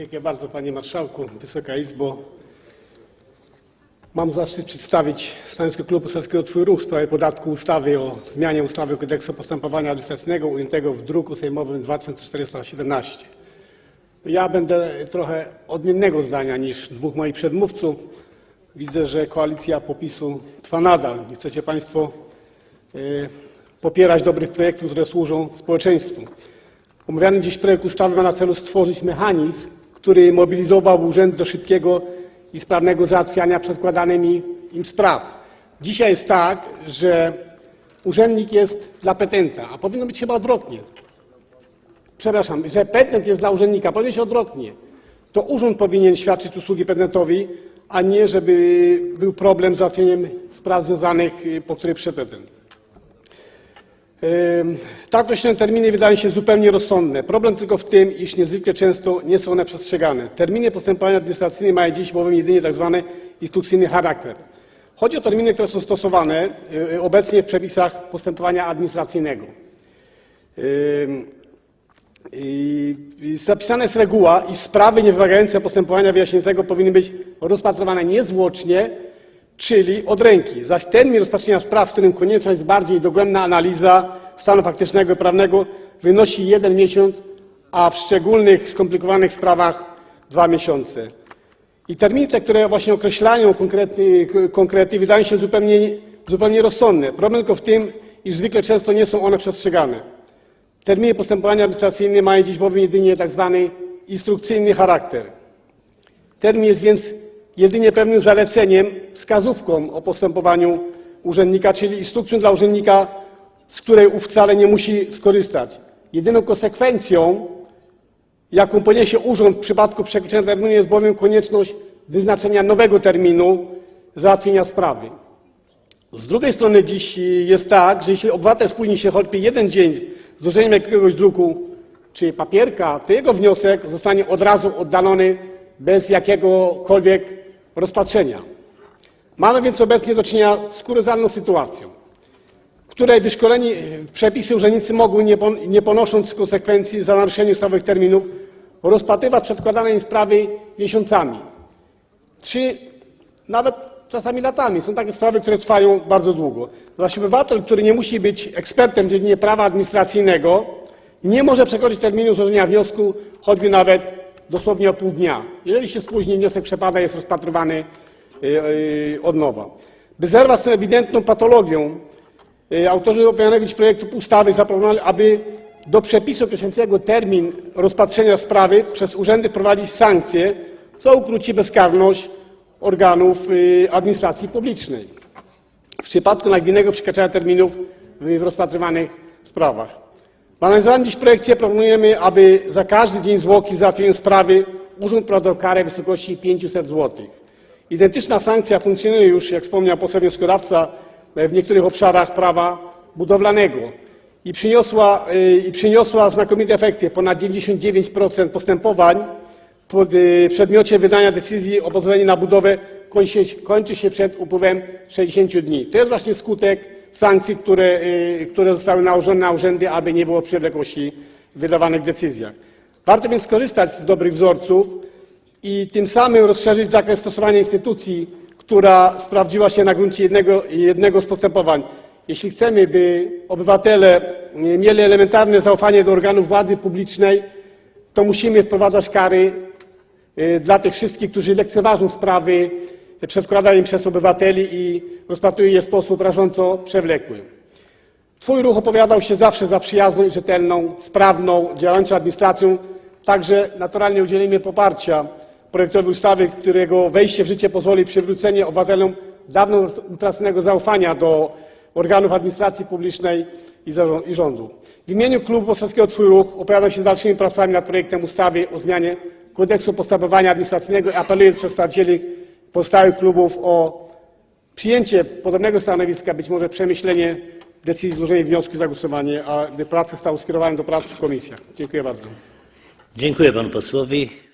Dziękuję bardzo Panie Marszałku, Wysoka Izbo. Mam zaszczyt przedstawić stanowisko Klubu Poselskiego Twój Ruch w sprawie podatku ustawy o zmianie ustawy Kodeksu Postępowania Administracyjnego ujętego w druku sejmowym 2417. Ja będę trochę odmiennego zdania niż dwóch moich przedmówców. Widzę, że koalicja popisu trwa nadal. Nie chcecie Państwo y, popierać dobrych projektów, które służą społeczeństwu. Omawiany dziś projekt ustawy ma na celu stworzyć mechanizm, który mobilizował urzędy do szybkiego i sprawnego załatwiania przedkładanych im spraw. Dzisiaj jest tak, że urzędnik jest dla petenta, a powinno być chyba odwrotnie. Przepraszam, że petent jest dla urzędnika, powinno być odwrotnie. To urząd powinien świadczyć usługi petentowi, a nie żeby był problem z załatwieniem spraw związanych, y, po które przyszedł petent. Tak określone terminy wydają się zupełnie rozsądne. Problem tylko w tym, iż niezwykle często nie są one przestrzegane. Terminy postępowania administracyjne mają dziś bowiem jedynie tzw. instrukcyjny charakter. Chodzi o terminy, które są stosowane y, obecnie w przepisach postępowania administracyjnego. Zapisana jest reguła, iż sprawy niewymagające postępowania wyjaśniającego powinny być rozpatrywane niezwłocznie, czyli od ręki, zaś termin rozpatrzenia spraw, w którym konieczna jest bardziej dogłębna analiza stanu faktycznego i prawnego, wynosi jeden miesiąc, a w szczególnych skomplikowanych sprawach dwa miesiące. I terminy te, które właśnie określają konkrety, konkrety wydają się zupełnie, zupełnie rozsądne. Problem tylko w tym, iż zwykle często nie są one przestrzegane. Terminy postępowania administracyjne mają dziś bowiem jedynie tzw. instrukcyjny charakter. Termin jest więc jedynie pewnym zaleceniem, wskazówką o postępowaniu urzędnika, czyli instrukcją dla urzędnika, z której ów wcale nie musi skorzystać. Jedyną konsekwencją, jaką poniesie urząd w przypadku przekroczenia terminu, jest bowiem konieczność wyznaczenia nowego terminu załatwienia sprawy. Z drugiej strony dziś jest tak, że jeśli obywatel spóźni się choćby jeden dzień z złożeniem jakiegoś druku czy papierka, to jego wniosek zostanie od razu oddalony bez jakiegokolwiek rozpatrzenia. Mamy więc obecnie do czynienia z kuriozalną sytuacją, której wyszkoleni w przepisy urzędnicy mogą, nie, pon- nie ponosząc konsekwencji za naruszenie ustawowych terminów, rozpatrywać przedkładane im sprawy miesiącami czy nawet czasami latami. Są takie sprawy, które trwają bardzo długo. Zaś obywatel, który nie musi być ekspertem w dziedzinie prawa administracyjnego, nie może przekroczyć terminu złożenia wniosku, choćby nawet dosłownie o pół dnia. Jeżeli się spóźni, wniosek przepada, jest rozpatrywany y, y, od nowa. By zerwać z tą ewidentną patologią, autorzy omawianego dziś projektu ustawy zaproponowali, aby do przepisu określającego termin rozpatrzenia sprawy przez urzędy wprowadzić sankcje, co ukróci bezkarność organów y, administracji publicznej w przypadku nagminnego przekraczania terminów w rozpatrywanych sprawach. W analizowanym dziś projekcie proponujemy, aby za każdy dzień zwłoki w załatwieniu sprawy urząd wprowadzał karę w wysokości 500 zł. Identyczna sankcja funkcjonuje już, jak wspomniał poseł wnioskodawca, w niektórych obszarach prawa budowlanego i przyniosła, y, i przyniosła znakomite efekty. Ponad 99% postępowań w y, przedmiocie wydania decyzji o pozwoleniu na budowę kończy się, przed upływem 60 dni. To jest właśnie skutek sankcji, które, które zostały nałożone na urzędy, aby nie było przewlekłości w wydawanych decyzjach. Warto więc skorzystać z dobrych wzorców i tym samym rozszerzyć zakres stosowania instytucji, która sprawdziła się na gruncie jednego, jednego z postępowań. Jeśli chcemy, by obywatele mieli elementarne zaufanie do organów władzy publicznej, to musimy wprowadzać kary y, dla tych wszystkich, którzy lekceważą sprawy przedkładane im przez obywateli i rozpatrują je w sposób rażąco przewlekły. Twój ruch opowiadał się zawsze za przyjazną i rzetelną, sprawną, działającą administracją. Także naturalnie udzielimy poparcia projektowi ustawy, którego wejście w życie pozwoli przywrócenie obywatelom dawno utraconego zaufania do organów administracji publicznej i rządu. W imieniu Klubu Poselskiego Twój Ruch opowiadam się za dalszymi pracami nad projektem ustawy o zmianie Kodeksu Postępowania Administracyjnego i apeluję do przedstawicieli pozostałych klubów o przyjęcie podobnego stanowiska, być może przemyślenie decyzji, złożenie wniosku i zagłosowanie, a gdy prace zostały skierowane do prac w komisjach. Dziękuję bardzo. Dziękuję panu posłowi.